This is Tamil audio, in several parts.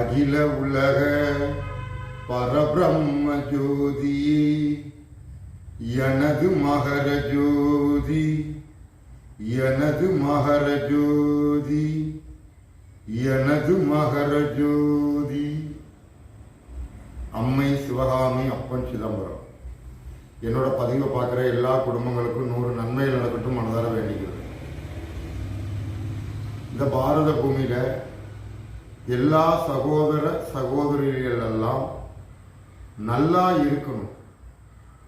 அகில உலக பரபிரம்ம ஜோதி எனது மகர ஜோதி எனது மகர ஜோதி எனது மகர ஜோதி. அம்மை சிவகாமி அப்பன் சிதம்பரம். என்னோட பதிவை பார்க்குற எல்லா குடும்பங்களுக்கும் நூறு நன்மைகள் நடக்கட்டும் மனதார வேண்டிக்கிறது இந்த பாரத பூமியில எல்லா சகோதர சகோதரிகள் எல்லாம் நல்லா இருக்கணும்.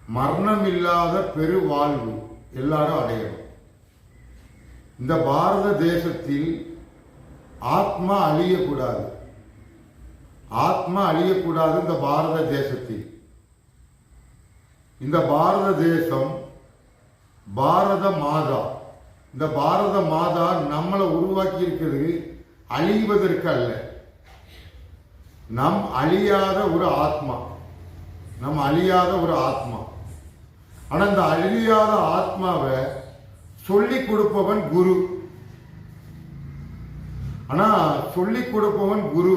மரணம் இல்லாத பெரு வாழ்வு எல்லாரும் அடையணும். இந்த பாரத தேசத்தில் ஆத்மா அழியக்கூடாது. ஆத்மா அழியக்கூடாது இந்த பாரத தேசத்தில். இந்த பாரத தேசம் பாரத மாதா. இந்த பாரத மாதா நம்மளை உருவாக்கி இருக்கிறது அழிவதற்கு அல்ல. நம் அழியாத ஒரு ஆத்மா. நம் அழியாத ஒரு ஆத்மா. ஆனால் இந்த அழியாத ஆத்மாவை சொல்லி கொடுப்பவன் குரு. ஆனால் சொல்லி கொடுப்பவன் குரு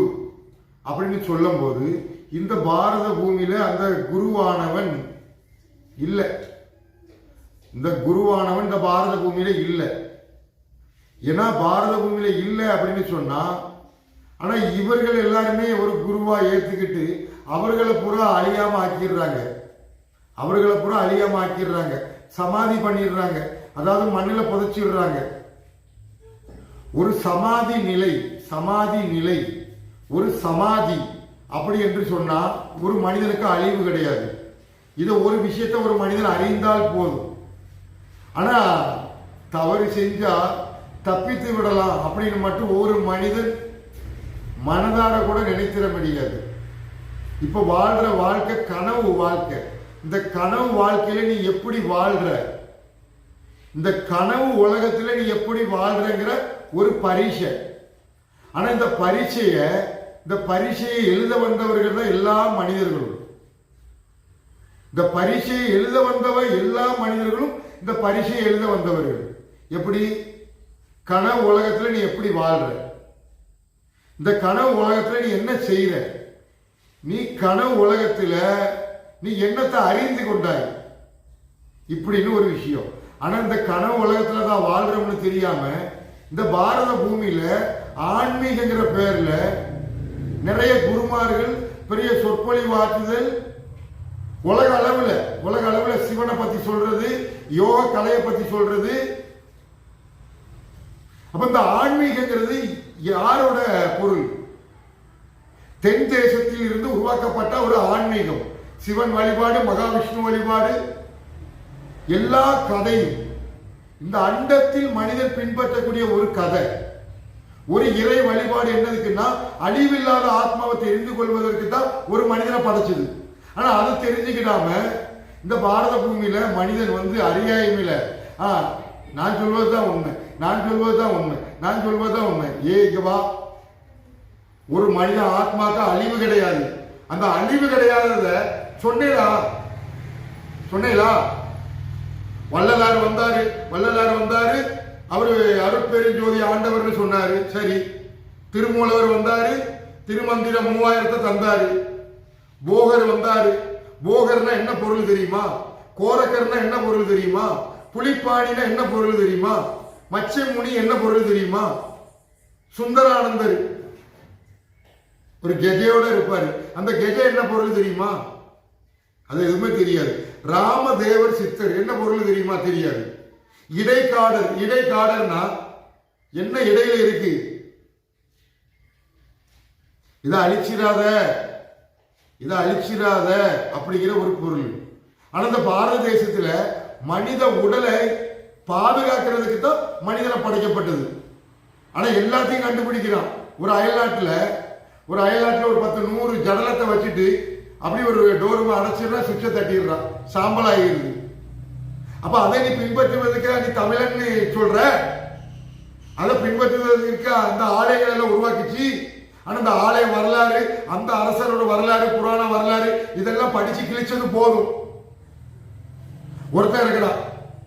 அப்படின்னு சொல்லும்போது இந்த பாரத பூமியில் அந்த குருவானவன் இல்லை. இந்த குருவானவன் இந்த பாரத பூமியில் இல்லை. ஏன்னா பாரத பூமியில் இல்லை அப்படின்னு சொன்னால் ஆனால் இவர்கள் எல்லாருமே ஒரு குருவாக ஏற்றுக்கிட்டு அவர்களை பூரா அழியாம ஆக்கிடுறாங்க. அவர்களை பூரா அழியாம ஆக்கிடுறாங்க. சமாதி பண்ணிடுறாங்க. அதாவது மண்ணில் புதைச்சிடுறாங்க. ஒரு சமாதி நிலை சமாதி நிலை ஒரு சமாதி அப்படி என்று சொன்னால் ஒரு மனிதனுக்கு அழிவு கிடையாது. இதை ஒரு விஷயத்தை ஒரு மனிதன் அறிந்தால் போதும். ஆனால் தவறு செஞ்சால் தப்பித்து விடலாம் அப்படின்னு மட்டும் ஒரு மனிதன் மனதார கூட நினைத்திட முடியாது. இப்ப வாழ்ற வாழ்க்கை கனவு வாழ்க்கை. இந்த கனவு வாழ்க்கையில நீ எப்படி வாழ்ற? இந்த கனவு உலகத்துல நீ எப்படி வாழ்றங்கிற ஒரு பரீட்சை. ஆனா இந்த பரீட்சைய இந்த பரீட்சையை எழுத வந்தவர்கள் தான் எல்லா மனிதர்களும். இந்த பரீட்சையை எழுத வந்தவ எல்லா மனிதர்களும் இந்த பரீட்சையை எழுத வந்தவர்கள். எப்படி? கனவு உலகத்துல நீ எப்படி வாழ்ற? இந்த கனவு உலகத்தில் நீ என்ன செய்கிற நீ கனவு உலகத்தில் நீ என்னத்தை அறிந்து கொண்டாய்? இப்படின்னு ஒரு விஷயம். ஆனால் இந்த கனவு உலகத்தில் தான் வாழ்கிறோம்னு தெரியாம இந்த பாரத பூமியில் ஆன்மீகங்கிற பேரில் நிறைய குருமார்கள் பெரிய சொற்பொழிவாற்றுதல் உலக அளவில் உலக அளவில் சிவனை பற்றி சொல்றது யோக கலையை பற்றி சொல்றது. அப்ப இந்த ஆன்மீகங்கிறது யாரோட பொருள்? தென் தேசத்தில் இருந்து உருவாக்கப்பட்ட ஒரு ஆன்மீகம். சிவன் வழிபாடு மகாவிஷ்ணு வழிபாடு எல்லா கதையும். இந்த அண்டத்தில் மனிதன் பின்பற்றக்கூடிய ஒரு கதை. ஒரு இறை வழிபாடு என்னதுக்குன்னா அழிவில்லாத ஆத்மாவை தெரிந்து கொள்வதற்கு தான் ஒரு மனிதனை படைச்சது. ஆனா அதை தெரிஞ்சுக்கிடாம இந்த பாரத பூமியில மனிதன் வந்து அறியாமையில நான் சொல்வது தான் உண்மை. நான் சொல்வதுதான் உண்மை. நான் சொல்வதுதான் உண்மை. ஏ வா. ஒரு மனித ஆத்மாக்கு அழிவு கிடையாது. அந்த அழிவு கிடையாதத சொன்னேலா சொன்னேலா வள்ளலார் வந்தாரு. வள்ளலார் வந்தாரு. அவரு அருட்பெருஞ்சோதி ஆண்டவர்னு சொன்னாரு. சரி. திருமூலவர் வந்தாரு. திருமந்திரம் மூவாயிரத்தை தந்தாரு. போகர் வந்தாரு. போகர்னா என்ன பொருள் தெரியுமா? கோரக்கர்னா என்ன பொருள் தெரியுமா? புலிப்பாணினா என்ன பொருள் தெரியுமா? மச்சைமுனி என்ன பொருள் தெரியுமா? சுந்தரானந்தர். ஒரு கெஜையோட இருப்பார். அந்த கெஜை என்ன பொருள் தெரியுமா? அது எதுவுமே தெரியாது. ராமதேவர் சித்தர் என்ன பொருள் தெரியுமா? தெரியாது. இடைக்காடர். இடைக்காடர்னா என்ன இடையில இருக்கு? இதை அழிச்சிடாத. இதை அழிச்சிடாத அப்படிங்கிற ஒரு பொருள். ஆனா இந்த பாரத தேசத்துல மனித உடலை பாதுகாக்கிறதுக்கு தான் மனிதனை படைக்கப்பட்டது. ஆனா எல்லாத்தையும் கண்டுபிடிக்கிறான். ஒரு அயல்நாட்டுல ஒரு அயல்நாட்டுல ஒரு பத்து நூறு ஜடலத்தை வச்சுட்டு அப்படி ஒரு டோருமா அடைச்சிடுறா சுவிட்சை தட்டிடுறான். சாம்பல் ஆகிடுது. அப்ப அதை நீ பின்பற்றுவதற்கு நீ தமிழன்னு சொல்ற? அதை பின்பற்றுவதற்கு அந்த ஆலைகள் எல்லாம் உருவாக்கிச்சு? ஆனா அந்த ஆலய வரலாறு அந்த அரசரோட வரலாறு புராண வரலாறு இதெல்லாம் படிச்சு கிழிச்சது போதும். ஒருத்தன் இருக்கிறான்.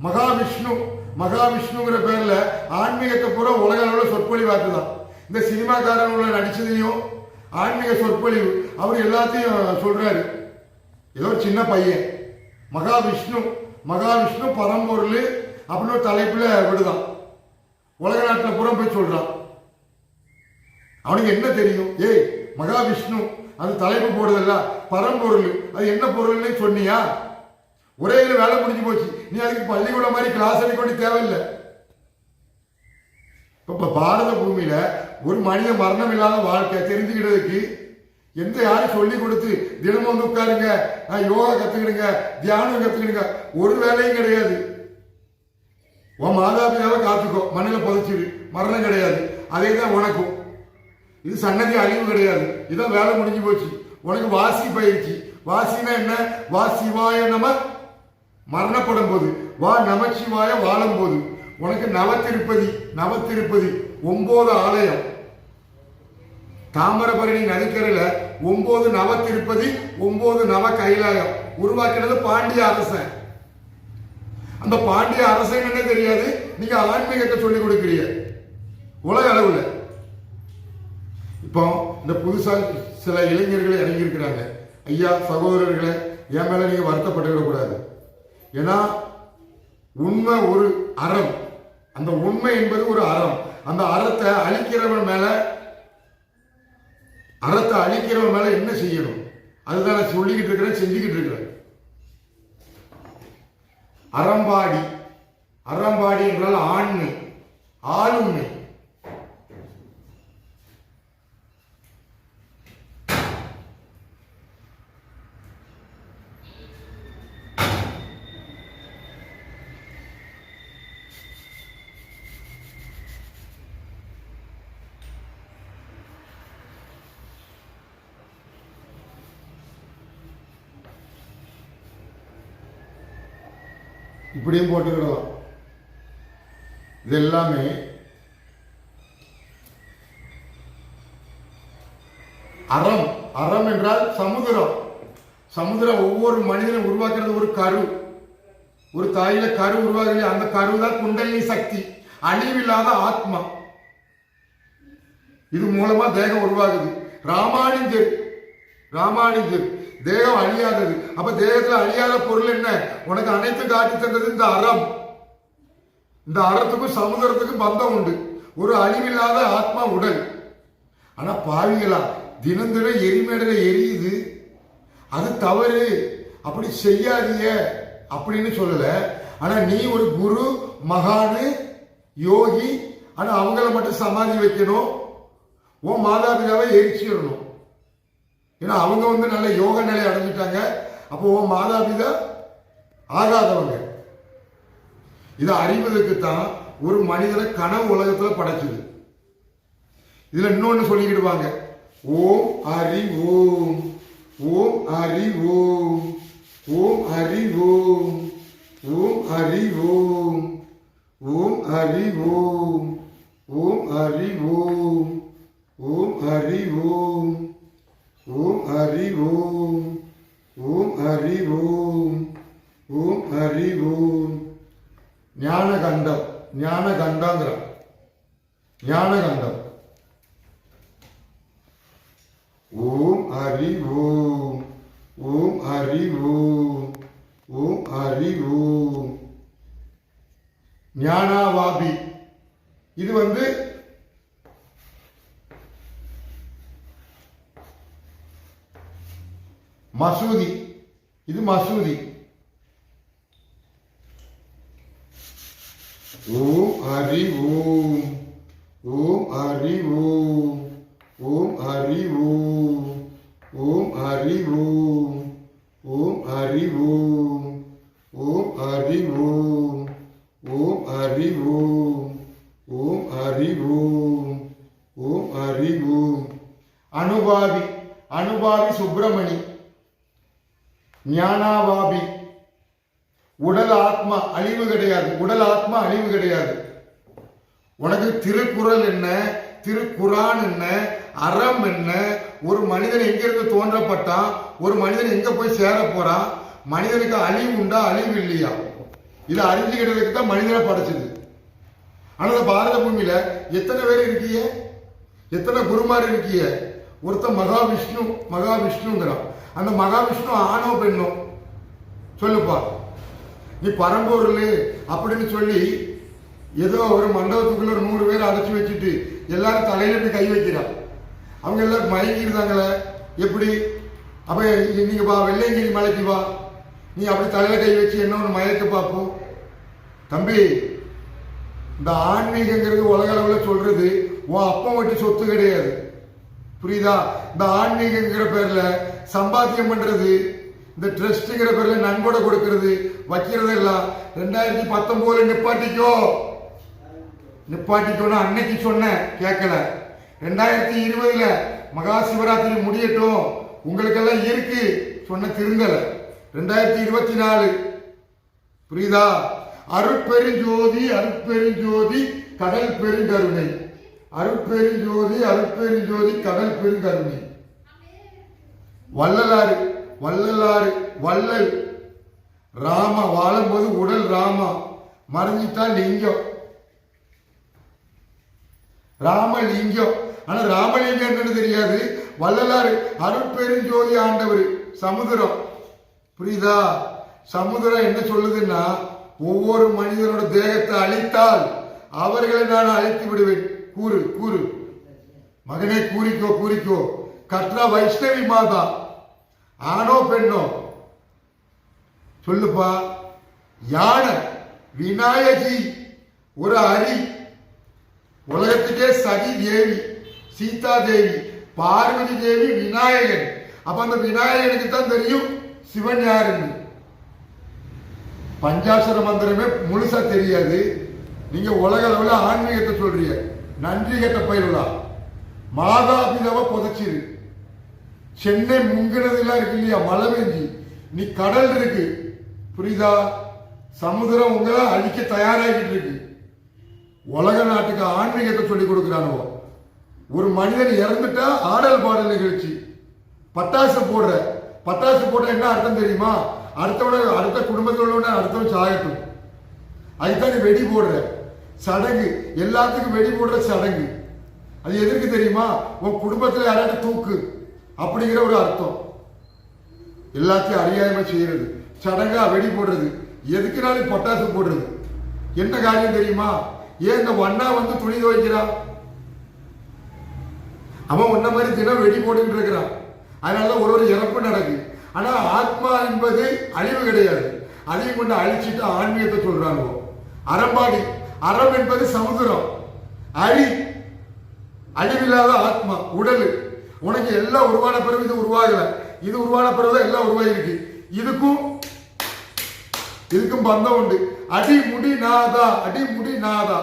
மகாவிஷ்ணு மகாவிஷ்ணுங்கிற பேர்ல ஆன்மீகத்தை பூரா உலக அளவுல சொற்பொழிவாக்குதான் இந்த சினிமாக்காரன் உள்ள நடிச்சதையும் ஆன்மீக சொற்பொழிவு அவர் எல்லாத்தையும் சொல்றாரு. ஏதோ சின்ன பையன். மகாவிஷ்ணு மகாவிஷ்ணு பரம்பொருள் அப்படின்னு ஒரு தலைப்புல விடுதான். உலக நாட்டில் புறம் போய் சொல்றான். அவனுக்கு என்ன தெரியும்? ஏய் மகாவிஷ்ணு அது தலைப்பு போடுதல்ல. பரம்பொருள் அது என்ன பொருள்னு சொன்னியா? ஒரே இதில் வேலை முடிஞ்சு போச்சு. நீ அதுக்கு பள்ளிக்கூடம் மாதிரி கிளாஸ் எடுக்க வேண்டிய தேவையில்லை. இப்போ பாரத பூமியில் ஒரு மனித மரணம் இல்லாத வாழ்க்கை தெரிஞ்சுக்கிட்டதுக்கு எந்த யாரும் சொல்லி கொடுத்து தினமும் வந்து உட்காருங்க யோகா கற்றுக்கிடுங்க தியானம் கற்றுக்கிடுங்க ஒரு வேலையும் கிடையாது. உன் மாதாபிதாவை காத்துக்கோ. மண்ணில் புதைச்சிடு மரணம் கிடையாது. அதே தான் உனக்கும். இது சன்னதி அறிவு கிடையாது. இதான் வேலை முடிஞ்சு போச்சு. உனக்கு வாசி பயிற்சி. வாசினா என்ன? வாசிவாய நம்ம மரணப்படும் போது வா நமச்சிவாய வாழும் போது உனக்கு நவத்திருப்பதி நவத்திருப்பதி ஒன்பது ஆலயம். தாமிரபரணி நதிக்கரையில் ஒன்பது நவத்திருப்பதி ஒன்பது நவ கைலாயம். உருவாக்கினது பாண்டிய அரசன். அந்த பாண்டிய அரசன் என்ன தெரியாது? நீங்க ஆன்மீகத்தை சொல்லி கொடுக்கிறீங்க. உலக அளவில். இப்போ இந்த புதுசா சில இளைஞர்கள் இறங்கியிருக்கிறாங்க. ஐயா சகோதரர்களை என் மேல நீங்க வருத்தப்பட்டுவிடக்கூடாது ஏன்னா உண்மை ஒரு அறம். அந்த உண்மை என்பது ஒரு அறம். அந்த அறத்தை அழிக்கிறவன் மேல அறத்தை அழிக்கிறவன் மேல என்ன செய்யணும்? அதுதான் நான் சொல்லிக்கிட்டு இருக்கிறேன் செஞ்சுக்கிட்டு இருக்கிறேன். அறம்பாடி. அறம்பாடி என்றால் ஆண்மை ஆளுமை. இப்படியும் போட்டுக்கிடலாம். இது எல்லாமே அறம். அறம் என்றால் சமுதிரம். சமுதிரம் ஒவ்வொரு மனிதனும் உருவாக்குறது ஒரு கரு. ஒரு தாயில கரு உருவாகுது அந்த கரு தான் குண்டலினி சக்தி. அழிவில்லாத ஆத்மா. இது மூலமா தேகம் உருவாகுது. ராமானுஜர். ராமானுஜர். தேகம் அழியாதது. அப்ப தேகத்துல அழியாத பொருள் என்ன? உனக்கு அனைத்து காட்டி தந்தது இந்த அறம். இந்த அறத்துக்கும் சமுதிரத்துக்கும் பந்தம் உண்டு. ஒரு அழிவில்லாத ஆத்மா உடல். ஆனா பாவிகளா தினம் தினம் எரிமேடல எரியுது. அது தவறு. அப்படி செய்யாதீங்க அப்படின்னு சொல்லல. ஆனா நீ ஒரு குரு மகானு யோகி ஆனா அவங்கள மட்டும் சமாதி வைக்கணும். உன் மாதாபிதாவை எரிச்சிடணும். ஏன்னா அவங்க வந்து நல்ல யோக நிலை அடைஞ்சிட்டாங்க. அப்போ உன் மாதாபிதா ஆகாதவங்க. இதை அறிவதற்கு தான் ஒரு மனிதனை கனவு உலகத்துல படைச்சது இதுல இன்னொன்று சொல்லிக்கிடுவாங்க. ஓம் ஹரி ஓம் ஓம் ஹரி ஓம் ஓம் ஹரி ஓம் ஓம் ஹரி ஓம் ஓம் ஹரி ஓம் ஓம் ஹரி ஓம் ஓம் ஹரி ஓம். ஓம் ஹரி ஓம் ஓம் ஹரி ஓம் ஓம் ஹரி ஓம் ஞானகண்டம் ஞானகண்டங்கிறான். ஞானகண்டம். ஓம் ஹரி ஓம் ஓம் ஹரி ஓம் ஓம் ஹரி ஓம் ஞானாவாபி. இது வந்து மசூதி. இது மசூதி. ஓம் ஹரி ஓம். ஓம் ஹரி ஓம். ஓம் ஹரி ஓம். ஓம் ஹரி ஓம். ஓம் ஹரி ஓம். ஓம் ஹரி ஓம். ஓம் ஹரி ஓம். ஓம் ஹரி ஓம். ஓம் ஹரி ஓம். அனுபாவி அனுபாவி சுப்பிரமணி. ஞானாவாபி. உடல் ஆத்மா அழிவு கிடையாது. உடல் ஆத்மா அழிவு கிடையாது. உனக்கு திருக்குறள் என்ன? திருக்குரான் என்ன? அறம் என்ன? ஒரு மனிதன் எங்கிருந்து தோன்றப்பட்டான் ஒரு மனிதன் எங்க போய் சேர போறான் மனிதனுக்கு அழிவு உண்டா? அழிவு இல்லையா? இதை அறிஞ்சுக்கிறதுக்கு தான் மனிதனை படைச்சது. ஆனால் பாரத பூமியில எத்தனை பேர் இருக்கீங்க எத்தனை குருமார் இருக்கீங்க ஒருத்தன் மகாவிஷ்ணு மகாவிஷ்ணுங்கிறான். அந்த மகாவிஷ்ணு ஆணோ பெண்ணோ? சொல்லுப்பா. நீ பரம்பொருள் அப்படின்னு சொல்லி ஏதோ ஒரு மண்டபத்துக்குள்ள ஒரு நூறு பேர் அடைச்சி வச்சுட்டு எல்லாரும் தலையிலிட்டு கை வைக்கிறான் அவங்க எல்லாரும் மயங்கிருந்தாங்களே எப்படி? அப்ப நீங்க வா வெள்ளையங்கிரி மலைக்கு வா. நீ அப்படி தலையில கை வச்சு என்ன ஒன்று மயக்க பார்ப்போம்? தம்பி இந்த ஆன்மீகங்கிறது உலக அளவில் சொல்றது உன் அப்பம் வட்டி சொத்து கிடையாது. புரியுதா? இந்த ஆன்மீகங்கிற பேர்ல சம்பாத்தியம் பண்றது இந்த ட்ரஸ்ட்ங்கிற பேர்ல நன்கொடை கொடுக்கறது வைக்கிறது எல்லாம் ரெண்டாயிரத்தி பத்தொன்பதுல நிப்பாட்டிக்கோ. நிப்பாட்டிக்கோன்னு அன்னைக்கு சொன்னேன் கேட்கல. ரெண்டாயிரத்தி இருபதுல மகா சிவராத்திரி முடியட்டும். உங்களுக்கெல்லாம் இருக்கு சொன்ன திருந்தல ரெண்டாயிரத்தி இருபத்தி நாலு. புரியுதா? அருட்பெருஞ்சோதி அருட்பெருஞ்சோதி கடல் பெருங்கருணை. அருட்பெருஞ்சோதி அருட்பெருஞ்சோதி கடல் பெருங்கருணை. வள்ளலாறு வள்ளலாறு வள்ளல். ராமா வாழும்போது உடல் ராமா. மறைஞ்சிட்டான் லிங்கம். ராமலிங்கம். ஆனா ராமலிங்கம் என்னன்னு தெரியாது. வள்ளலாறு அருட்பெருஞ்சோதி ஆண்டவர் சமுதிரம். புரியுதா? சமுதிரம் என்ன சொல்லுதுன்னா ஒவ்வொரு மனிதனோட தேகத்தை அழித்தால் அவர்களை நான் அழைத்து விடுவேன். கூறு கூறு. மகனே கூறிக்கோ கூறிக்கோ. கற்றா வைஷ்ணவி மாதா. ஆணோ பெண்ணோ? சொல்லுப்பா. யானை விநாயகி ஒரு அரி. உலகத்துக்கே சதி தேவி சீதா தேவி பார்வதி தேவி விநாயகன். அப்ப அந்த விநாயகனுக்கு தான் தெரியும் சிவன் யாருன்னு. பஞ்சாசர மந்திரமே முழுசா தெரியாது. நீங்க உலக அளவில் ஆன்மீகத்தை சொல்றீங்க. நன்றி கெட்ட பயிலுலா. மாதாபிதவ புதைச்சிரு. சென்னை முங்கினதெல்லாம் இருக்கு இல்லையா? மழை பெஞ்சி நீ கடல் இருக்கு. புரியுதா? சமுதிரம் உங்களை அழிக்க தயாராகிட்டு இருக்கு. உலக நாட்டுக்கு ஆன்மீகத்தை சொல்லி கொடுக்குறானோ ஒரு மனிதன் இறந்துட்டா ஆடல் பாடல் நிகழ்ச்சி. பட்டாசு போடுற. பட்டாசு போட்டா என்ன அர்த்தம் தெரியுமா? அடுத்தவன அடுத்த குடும்பத்தில் உள்ளவன அடுத்தவன் சாகட்டும் அதுதான் நீ வெடி போடுற. சடங்கு. எல்லாத்துக்கும் வெடி போடுற சடங்கு. அது எதற்கு தெரியுமா? உன் குடும்பத்தில் யாராட்டும் தூக்கு. அப்படிங்கிற ஒரு அர்த்தம். எல்லாத்தையும் அறியாம செய்யறது சடங்கா வெடி போடுறது எதுக்குனாலும் பொட்டாசு போடுறது. என்ன காரியம் தெரியுமா? ஏன் இந்த வண்ணா வந்து துணி துவைக்கிறான் அவன் உன்ன மாதிரி தினம் வெடி போட்டுக்கிட்டு இருக்கிறான். ஒரு ஒரு இறப்பு நடக்கு ஆனா ஆத்மா என்பது அழிவு கிடையாது. அதையும் கொண்டு அழிச்சிட்டு ஆன்மீகத்தை சொல்றாங்க. அறம்பாடி. அறம் என்பது சமுதிரம். அழி. அழிவில்லாத ஆத்மா உடல். உனக்கு எல்லாம் உருவான பிறகு இது உருவாகல. இது உருவான பிறகு எல்லாம் உருவாகிருக்கு இதுக்கும் இதுக்கும் பந்தம் உண்டு. அடி முடி நாதா அடி முடி நாதா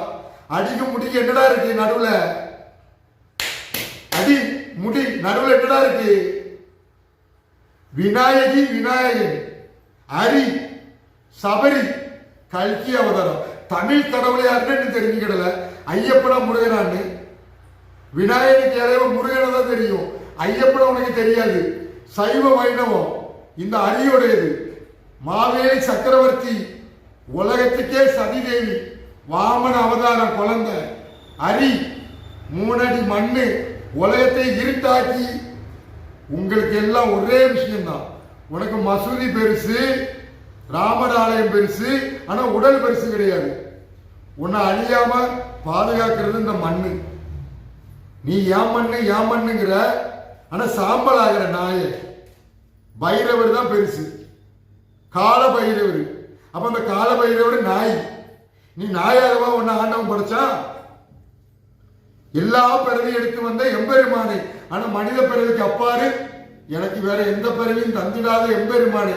அடிக்கு முடிக்கு என்னடா இருக்கு நடுவில்? அடி முடி நடுவில் என்னடா இருக்கு? விநாயகி விநாயகன். அரி சபரி கல்கி அவதாரம். தமிழ் கடவுளையாருன்னு தெரிஞ்சுக்கிடல. ஐயப்பனா முருகனான்னு. விநாயகனுக்கு இறைவன் முருகனை தான் தெரியும். ஐயப்பன உனக்கு தெரியாது. சைவ வைணவம். இந்த அரியுடையது. மாவேலி சக்கரவர்த்தி உலகத்துக்கே சதிதேவி வாமன அவதாரம் குழந்தை அரி மூணடி மண்ணு உலகத்தை இருட்டாக்கி. உங்களுக்கு எல்லாம் ஒரே விஷயம்தான். உனக்கு மசூதி பெருசு ராமர் ஆலயம் பெருசு ஆனால் உடல் பெருசு கிடையாது. உன்னை அழியாம பாதுகாக்கிறது இந்த மண்ணு. நீ ஏன் மண்ணு ஆனால் சாம்பல் ஆகிற நாய. பைரவர் தான் பெருசு. கால பைரவர் அப்போ அந்த கால பைரவர் நாய். நீ நாயாகவா உன்னை ஆண்டவன் படைச்சா? எல்லா பிறவி எடுத்து வந்த எம்பெருமானே. ஆனால் மனித பிறவிக்கு அப்பாறு எனக்கு வேற எந்த பிறவியும் தந்திடாத எம்பெருமானே.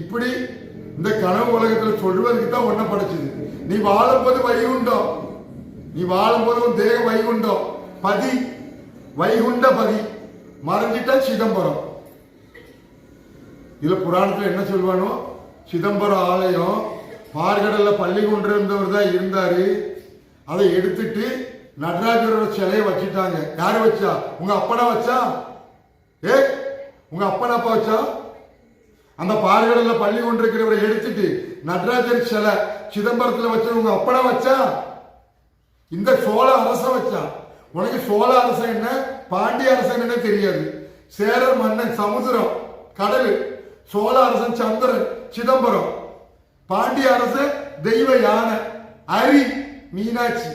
இப்படி இந்த கனவு உலகத்தில் சொல்வதற்கு தான் ஒன்ன படைச்சது. நீ வாழும்போது வைகுண்டம் நீ வாழும்போது உன் தேக வைகுண்டம் பதி வைகுண்ட பதி. மறைஞ்சிட்டா சிதம்பரம். இதுல புராணத்துல என்ன சொல்லுவானோ சிதம்பரம் ஆலயம் பார்கடல்ல பள்ளி கொண்டு இருந்தவர் தான் இருந்தாரு. அதை எடுத்துட்டு நடராஜரோட சிலையை வச்சுட்டாங்க. யாரு வச்சா? உங்க அப்பனா வச்சா? ஏ உங்க அப்பனா அப்பா வச்சா? அந்த பார்கடல்ல பள்ளி கொண்டிருக்கிறவரை எடுத்துட்டு நடராஜர் சிலை சிதம்பரத்துல வச்சு உங்க அப்பனா வச்சா? இந்த சோழ அரச வச்சான் உனக்கு சோழ அரசன் என்ன? பாண்டிய அரசன் என்ன தெரியாது. சேரர் மன்னன் சமுதிரம் கடல் சோழ அரசன் சந்திரன் சிதம்பரம். பாண்டிய அரசன் தெய்வ யானை அரி மீனாட்சி.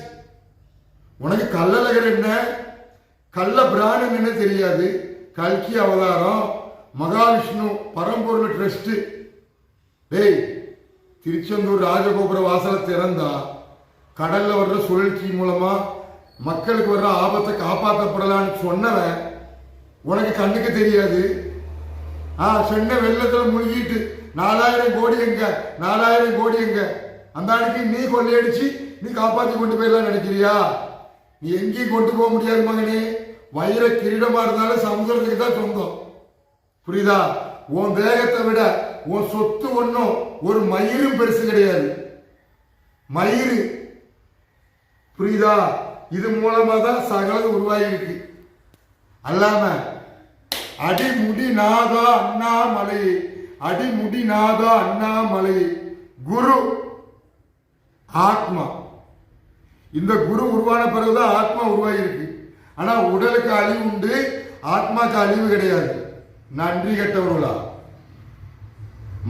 உனக்கு கல்லழகர் என்ன? கள்ள பிராணன் என்ன தெரியாது. கல்கி அவதாரம் மகாவிஷ்ணு பரம்பொருள் ட்ரஸ்ட். டேய் திருச்செந்தூர் ராஜகோபுர வாசலை திறந்தா கடல்ல வர்ற சுழற்சி மூலமா மக்களுக்கு வர்ற ஆபத்தை காப்பாற்றப்படலான்னு சொன்னவன் உனக்கு கண்ணுக்கு தெரியாது? ஆ சென்னை வெள்ளத்துல முழுகிட்டு நாலாயிரம் கோடி எங்க? நாலாயிரம் கோடி எங்க? அந்த அன்னைக்கு நீ கொள்ளையடிச்சு நீ காப்பாத்தி கொண்டு போயிடலாம் நினைக்கிறியா? நீ எங்கேயும் கொண்டு போக முடியாது மகனே. வைர கிரீடமா இருந்தாலும் சமுதிரத்துக்கு தான் சொந்தம். புரியுதா? உன் வேகத்தை விட உன் சொத்து ஒன்றும் ஒரு மயிரும் பெருசு கிடையாது. மயிறு. புரியுதா? இது மூலமா தான் சகலம் உருவாகியிருக்கு. அல்லாம அடிமுடி நாதா அண்ணாமலை அடிமுடி நாதா அண்ணாமலை குரு ஆத்மா. இந்த குரு உருவான பிறகுதான் ஆத்மா உருவாகியிருக்கு. ஆனா உடலுக்கு அழிவு உண்டு ஆத்மாக்கு அழிவு கிடையாது. நன்றி கெட்டவர்களா.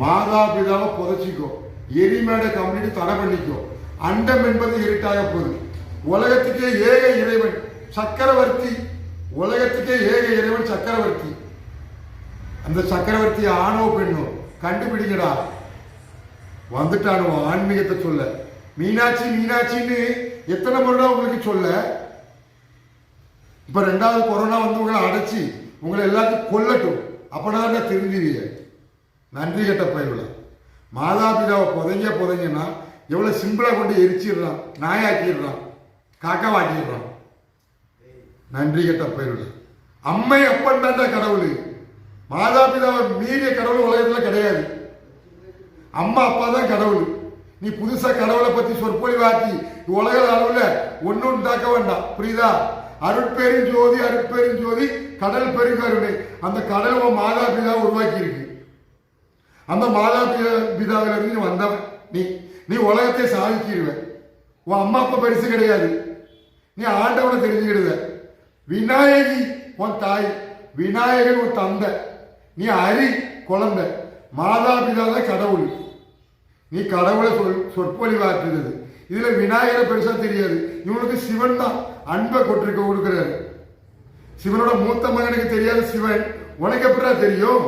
மாதா பிதாவை புதைச்சிக்கும் எரிமேடை கம்ப்ளீட் தடை பண்ணிக்கும் அண்டம் என்பது இருட்டாக போகுது. உலகத்துக்கே ஏக இறைவன் சக்கரவர்த்தி. உலகத்துக்கே ஏக இறைவன் சக்கரவர்த்தி. அந்த சக்கரவர்த்தி ஆணோ பெண்ணோ கண்டுபிடிங்கடா. வந்துட்டானோ ஆன்மீகத்தை சொல்ல. மீனாட்சி மீனாட்சின்னு எத்தனை முறை உங்களுக்கு சொல்ல? இப்ப ரெண்டாவது கொரோனா வந்து உங்களை அடைச்சி உங்களை எல்லாத்தையும் கொல்லட்டும். அப்பதான் தெரிஞ்சுவீங்க நன்றி கெட்ட பயிர்ல மாதா பிதாவை புதைங்க எவ்வளோ எவ்வளவு சிம்பிளா கொண்டு எரிச்சிடுறான் நாயாக்கிடுறான். காக்காவாக்கிடுறான் நன்றி கெட்ட பயிர்ல அம்மை அப்பன் தான் கடவுள். மாதா பிதாவை மீறிய கடவுள் உலகத்தில் கிடையாது. அம்மா அப்பா தான் கடவுள். நீ புதுசா கடவுளை பத்தி சொற்பொழிவாக்கி உலக அளவுல ஒன்று உண்டாக்க வேண்டாம். புரியுதா? அருட்பெரும் ஜோதி அருட்பெரும் ஜோதி கடல் பெருங்கருணை. அந்த கடல் உன் மாதா பிதா உருவாக்கி இருக்கு அந்த மாதா பிதாவிலிருந்து நீ வந்தவன். நீ நீ உலகத்தை சாதிச்சிருவ உன் அம்மா அப்பா பெருசு கிடையாது. நீ ஆண்டவனை தெரிஞ்சுக்கிடுத விநாயகி உன் தாய் விநாயகன் உன் தந்தை. நீ அரி குழந்தை. மாதா பிதா தான் கடவுள். நீ கடவுளை சொல் சொற்பொழிவாற்றுகிறது இதுல விநாயகரை பெருசா தெரியாது. இவனுக்கு சிவன் தான் அன்பை கொட்டிருக்க கொடுக்கிறாரு. சிவனோட மூத்த மகனுக்கு தெரியாத சிவன். உனக்கு எப்படா தெரியும்?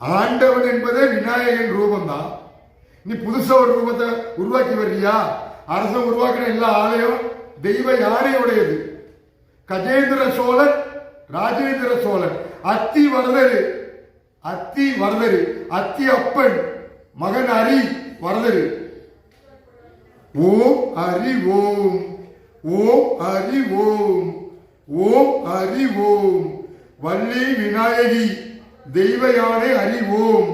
ஆண்டவன் என்பதே விநாயகன் ரூபம் தான். நீ புதுசா ஒரு ரூபத்தை உருவாக்கி வர்றியா? அரசன் உருவாக்கின எல்லா ஆலயம் தெய்வ யானையுடையது. கஜேந்திர சோழன் ராஜேந்திர சோழன். அத்தி வரதரு அத்தி வரதரு அத்தி அப்பன் மகன் அரி வரதரு ஓம் ஹரி ஓம் ஓம் ஹரி ஓம் ஓம் ஹரி ஓம். வள்ளி விநாயகி தெய்வ யானை அறிவோம் ஓம்.